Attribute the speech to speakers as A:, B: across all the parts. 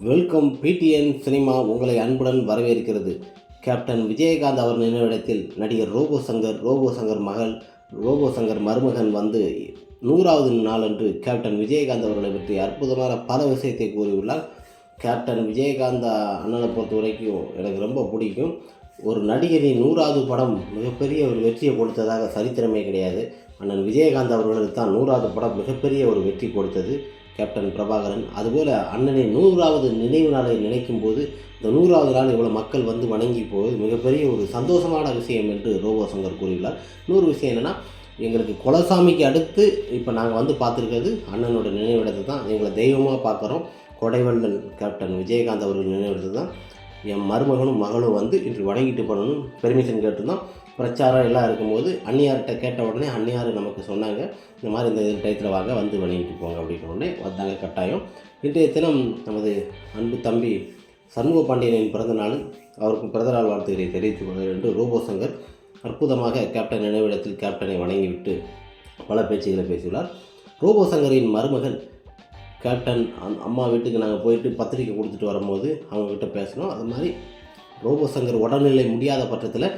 A: Welcome PTN cinema உங்களை அன்புடன் வரவேற்கிறது. கேப்டன் விஜயகாந்த் அவர் நினைவிடத்தில் நடிகர் ரோபோ சங்கர் ரோபோ சங்கர் மகள் ரோபோ சங்கர் மருமகன் வந்து நூறாவது நாளன்று கேப்டன் விஜயகாந்த் அவர்களை பற்றி அற்புதமான பல விஷயத்தை கூறியுள்ளார். கேப்டன் விஜயகாந்த் அண்ணனை பொறுத்த வரைக்கும் எனக்கு ரொம்ப பிடிக்கும். ஒரு நடிகரின் நூறாவது படம் மிகப்பெரிய ஒரு வெற்றியை கொடுத்ததாக சரித்திரமே கிடையாது. அண்ணன் விஜயகாந்த் அவர்களுக்கு தான் நூறாவது படம் மிகப்பெரிய ஒரு வெற்றி கொடுத்தது கேப்டன் பிரபாகரன். அதுபோல் அண்ணனின் நூறாவது நினைவு நாளை நினைக்கும் போது இந்த நூறாவது நாள் இவ்வளோ மக்கள் வந்து வணங்கி போவது மிகப்பெரிய ஒரு சந்தோஷமான விஷயம் என்று ரோபோ சங்கர் கூறியுள்ளார். இன்னொரு விஷயம் என்னென்னா எங்களுக்கு குலசாமிக்கு அடுத்து இப்போ நாங்கள் வந்து பார்த்துருக்கிறது அண்ணனோட நினைவிடத்தை தான். எங்களை தெய்வமாக பார்க்குறோம். கொடைவள்ளல் கேப்டன் விஜயகாந்த் அவர்கள் நினைவு தான் என் மருமகனும் மகளும் வந்து இன்று வணங்கிட்டு போகணும்னு பெர்மிஷன் கேட்டிருந்தோம். பிரச்சாரம் எல்லாம் இருக்கும்போது அன்னியார்கிட்ட கேட்ட உடனே அன்னியார் நமக்கு சொன்னாங்க இந்த மாதிரி இந்த டயத்தில் வாங்க வந்து வணங்கிட்டு போங்க அப்படின்ற உடனே வந்தாங்க கட்டாயம். இன்றைய தினம் நமது அன்பு தம்பி சண்முக பாண்டியனின் பிறந்த நாள். அவருக்கு பிறந்தநாள் வாழ்த்துக்களை தெரிவித்துக் கொள்கிறேன் என்று ரோபோ சங்கர் அற்புதமாக கேப்டன் நினைவிடத்தில் கேப்டனை வணங்கிவிட்டு பல பேச்சுகளை பேசியுள்ளார். ரோபோ சங்கரின் மருமகன் கேப்டன் அந் அம்மா வீட்டுக்கு நாங்கள் போயிட்டு பத்திரிக்கை கொடுத்துட்டு வரும்போது அவங்கக்கிட்ட பேசினோம். அது மாதிரி ரோபோசங்கர் உடல்நிலை முடியாத பட்சத்தில்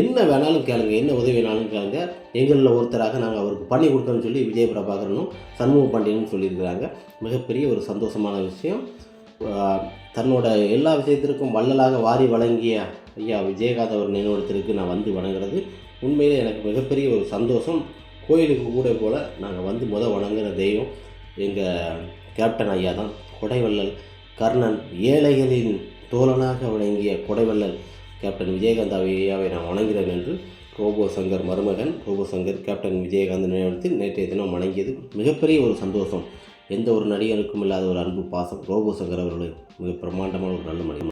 A: என்ன வேணாலும் கேளுங்க என்ன உதவி வேணாலும் கேளுங்க. எங்களில் ஒருத்தராக நாங்கள் அவருக்கு பண்ணி கொடுக்கணும்னு சொல்லி விஜய பிரபாகரனும் சண்முக பாண்டியனும் சொல்லியிருக்கிறாங்க. மிகப்பெரிய ஒரு சந்தோஷமான விஷயம். தன்னோட எல்லா விஷயத்திற்கும் வள்ளலாக வாரி வழங்கிய ஐயா விஜயகாந்த் அவர் நினைவிடத்திற்கு நான் வந்து வணங்குறது. உண்மையிலே எனக்கு மிகப்பெரிய ஒரு சந்தோஷம். கோயிலுக்கு கூட போல் நாங்கள் வந்து முத வணங்குற தெய்வம். எங்கள் கேப்டன் ஐயா தான் கொடைவள்ளல் கர்ணன் ஏழைகளின் தோழனாக விளங்கிய கொடைவள்ளல் கேப்டன் விஜயகாந்த் ஐயாவை நான் வணங்குகிறேன் என்று ரோபோ சங்கர் மருமகன் ரோபோ சங்கர் கேப்டன் விஜயகாந்த் நினைவிடத்தில் நேற்றைய தினம் வணங்கியது மிகப்பெரிய ஒரு சந்தோஷம். எந்த ஒரு நடிகருக்கும் இல்லாத ஒரு அன்பு பாசம் ரோபோ சங்கர் அவர்கள் மிக பிரமாண்டமான ஒரு நல்ல மனிதன்.